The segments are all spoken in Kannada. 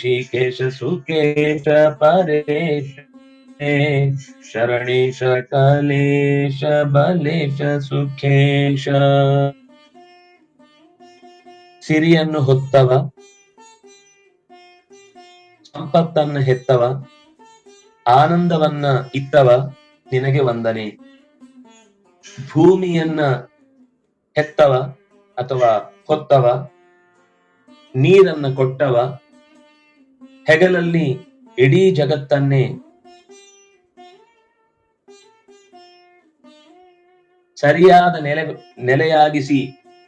ಋಷಿಕೇಶ ಸುಕೇಶ ಪರೇಶ ಶರಣೇಶ ಕಲೇಶ ಬಲೇಶ ಸುಖೇಶ ಸಿರಿಯನ್ನು ಹೊತ್ತವ, ಸಂಪತ್ತನ್ನ ಹೆತ್ತವ, ಆನಂದವನ್ನ ಇತ್ತವ ನಿನಗೆ ವಂದನೆ. ಭೂಮಿಯನ್ನ ಹೆತ್ತವ ಅಥವಾ ಹೊತ್ತವ ನೀರನ್ನ ಕೊಟ್ಟವ ಹೆಗಲಲ್ಲಿ ಇಡೀ ಜಗತ್ತನ್ನೇ ಸರಿಯಾದ ನೆಲೆ ನೆಲೆಯಾಗಿಸಿ,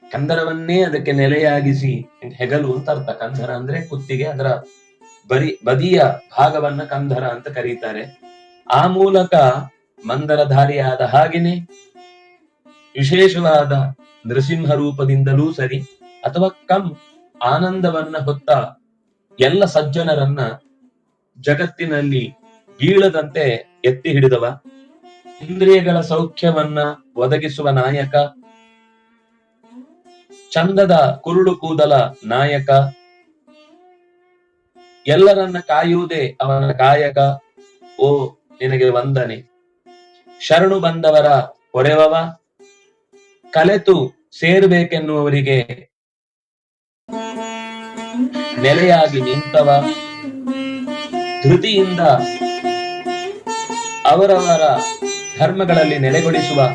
ಕಂದರವನ್ನೇ ಅದಕ್ಕೆ ನೆಲೆಯಾಗಿಸಿ ಹೆಗಲು ಅಂತ ಅರ್ಥ. ಕಂದರ ಅಂದ್ರೆ ಕುತ್ತಿಗೆ, ಅದರ ಬರಿ ಬದಿಯ ಭಾಗವನ್ನ ಕಂದರ ಅಂತ ಕರೀತಾರೆ. ಆ ಮೂಲಕ ಮಂದರಧಾರಿಯಾದ ಹಾಗೆನೆ ವಿಶೇಷವಾದ ನೃಸಿಂಹ ರೂಪದಿಂದಲೂ ಸರಿ, ಅಥವಾ ಕಂ ಆನಂದವನ್ನ ಹೊತ್ತ ಎಲ್ಲ ಸಜ್ಜನರನ್ನ ಜಗತ್ತಿನಲ್ಲಿ ಬೀಳದಂತೆ ಎತ್ತಿ ಹಿಡಿದವ. ಇಂದ್ರಿಯಗಳ ಸೌಖ್ಯವನ್ನ ಒದಗಿಸುವ ನಾಯಕ. ಚಂದದ ಕುರುಡು ಕೂದಲ ನಾಯಕ. ಎಲ್ಲರನ್ನ ಕಾಯುವುದೇ ಅವನ ಕಾಯಕ. ಓ, ನಿನಗೆ ವಂದನೆ. ಶರಣು ಬಂದವರ ಹೊಡೆವವ. ಕಲೆತು ಸೇರ್ಬೇಕೆನ್ನುವರಿಗೆ ನೆಲೆಯಾಗಿ ನಿಂತವ. ಧೃತಿಯಿಂದ ಅವರವರ ಧರ್ಮಗಳಲ್ಲಿ ನೆಲೆಗೊಳಿಸುವ.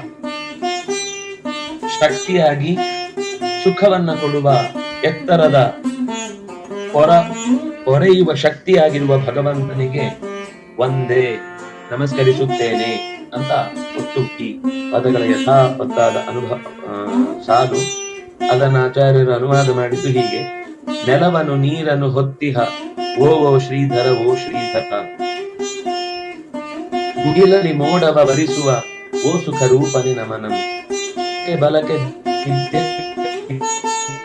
ಶಕ್ತಿಯಾಗಿ ಸುಖವನ್ನು ಕೊಡುವ ಎತ್ತರದ ಹೊರ, ಹೊರೆಯುವ ಶಕ್ತಿಯಾಗಿರುವ ಭಗವಂತನಿಗೆ ಒಂದೇ ನಮಸ್ಕರಿಸುತ್ತೇನೆ ಅಂತ ಒಟ್ಟು ಈ ಪದಗಳ ಯಥಾಪತ್ತಾದ ಅನುಭವ ಸಾಧು. ಅದನ್ನ ಆಚಾರ್ಯರು ಅನುವಾದ ಮಾಡಿದ್ದು ಹೀಗೆ. ನೆಲವನ್ನು ನೀರನ್ನು ಹೊತ್ತಿಹ. ಓ ಓ, ಶ್ರೀಧರ ಓ, ಶ್ರೀಧರ. ಮುಗಿಲಲ್ಲಿ ಮೋಡವ ವರಿಸುವ ಓ, ಸುಖ ರೂಪನಿ ನಮನಂ. ಬಲಕೆ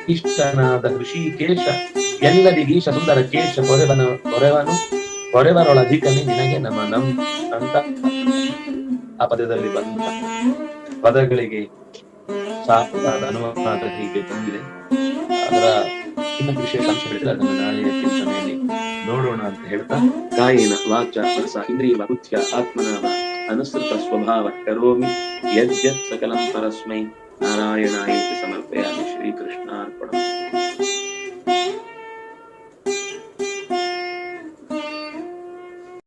ಇಷ್ಟನಾದ ಋಷಿಕೇಶ ಎಲ್ಲರಿಗೀಶ ಸುಂದರ ಕೇಶ ಪೊರೆವನ ಪೊರೆವನು ಪೊರೆವರೊಳಧಿಕನೇ ನಿನಗೆ ನಮನಂ ಅಂತ ಆ ಪದದಲ್ಲಿ ಬಂದ ಪದಗಳಿಗೆ ಸಾಕಾದ ಅನುವಾದ ಹೀಗೆ ಬಂದಿದೆ. ಅದರ ಇನ್ನು ವಿಶೇಷ ಅಂಶಗಳಿದ್ರೆ ಅದನ್ನು ನಾಳೆಯ ಚಿಂತನೆಯಲ್ಲಿ ನೋಡೋಣ ಅಂತ ಹೇಳ್ತಾ ಕಾಯಿನ ವಾಚ, ಮನಸ, ಇಂದ್ರಿಯ, ಬುದ್ಧಿಯ, ಆತ್ಮನಾಮ, ಅನುಸೃತ ಸ್ವಭಾವ, ಕರೋಮಿ, ಯದ್ಯತ್ ಸಕಲಂ ಪರಸ್ಮೈ ನಾರಾಯಣಾಯ ಸಮರ್ಪಯಾಮಿ ಶ್ರೀಕೃಷ್ಣಾರ್ಪಣ